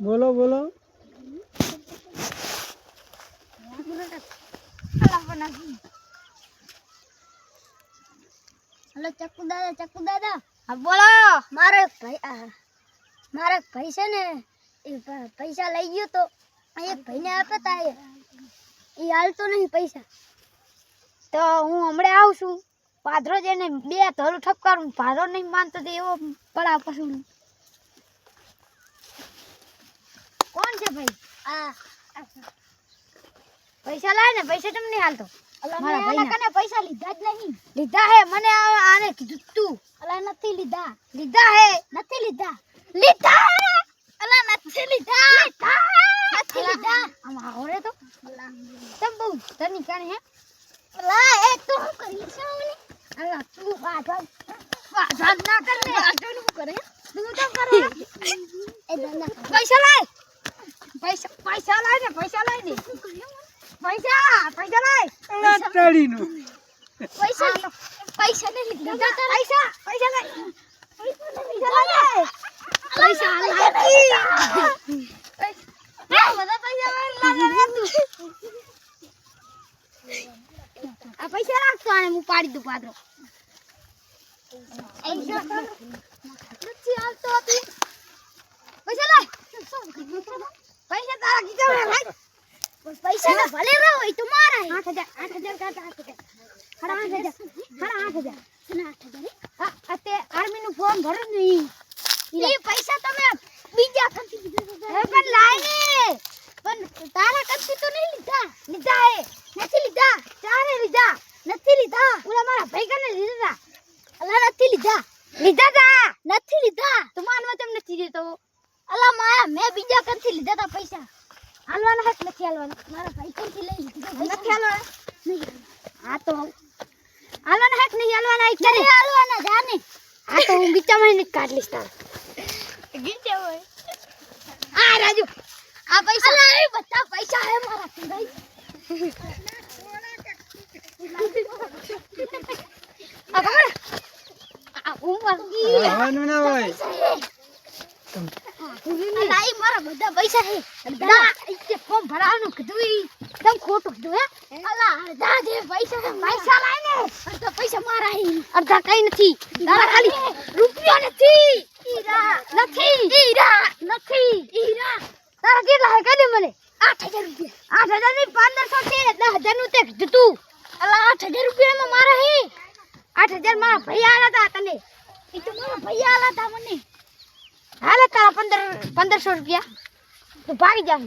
બોલો બોલો. હલો ચક્કુ દાદા ચક્કુ દાદા. હા, બોલો. મારો મારો ભાઈ છે ને, એ પૈસા લઈ ગયો તો એક ભાઈને આપ્યા તા એ હાલતો નહીં પૈસા. તો હું હમણાં આવું છું. પાદરો જઈને બે ધોરું ઠપકારું પાદરો નહીં માનતો તે એવો પડા પછી કોણ છે ભાઈ? આ. પૈસા લાય ને પૈસા તમને હાલતો. મારા મેં કને પૈસા લીધા જ નહીં. લીધા હે મને આને કીધું તું. અલા નથી લીધા. લીધા હે. નથી લીધા. લીધા અલા નથી લીધા. લીધા નથી લીધા. આમ આવડે તો. તમ બહુ તની કાને હે. અલા એ તો હું કરી છે ઓલી અલા તું બાધા બાધા ના કર ને. બાધા નું કરે? તું તો કરે. એ દાદા પૈસા લાય. પૈસા પૈસા લાય ને પૈસા લાય ને. પૈસા પૈસા લાય. લટાડીનું. પૈસા પૈસા નહીં લીધા. પૈસા પૈસા લાય. પૈસા લાય પૈસા લાય. પૈસા લાય. પૈસા. આને હું પાડી દઉં પાદરો. પૈસા લાય પૈસા તારા ખીચામાં લાય પૈસા તો ભલે રહો એ તો મારા. આઠ હજાર આઠ હજાર કાઢ આઠ હજાર. સાડા આઠ હજાર સાડા આઠ હજાર. આઠ હજાર અત્યારે આર્મી નું ફોર્મ ભરું નહીં એ પૈસા તમે બીજા કંથી લીધા. પણ લાય ને. પણ તારા કંથી તો નહીં લીધા. લીધા હે નથી લીધા ચારે લીધા નથી લીધા ઓલા મારા ભાઈ કને લીધા અલા નથી લીધા? લીધા તા? નથી લીધા? તો માનવા તેમ નથી દેતો અલા માયા મેં બીજા કંથી લીધા તા પૈસા. હાલવાના હક નથી હાલવાના? મારા ભાઈ કંથી લઈ લીધા નથી હાલવાના. નહીં હા તો હાલવાના હક નહીં હાલવાના? એક નહીં હાલવાના જાને. આ તો હું ગીચામાં એને કાઢ લઈશ તારા. ગીચે હોય. આ રાજુ. આ પૈસા. અલા એ બધા પૈસા હે મારા ભાઈ. આ ખબર? આ ઉંમર આવવાનું ના હોય અલા મારા બધા પૈસા હે ઈ ફોર્મ ભરાવાનું કીધું ઈ. ખોટું કીધું હે. અલા અડધા જે પૈસા હે પૈસા લાય અડધા પૈસા મારા હે અડધા કઈ નથી. તારા ખાલી રૂપિયા નથી. હીરા નથી. હીરા નથી. હીરા તારા કેટલા હે કદી મને. આઠ હજાર રૂપિયા. આઠ હજારની પંદરસો છે. દસ હજારનું તે કીધું તું. અલા આઠ હજાર રૂપિયામાં મારા હે આઠ હજાર મારા ભાઈ આલા તા તને. એ તો ભૈયા આલા તા મને. હાલે તારા પંદર પંદરસો રૂપિયા. તું ભાગી જા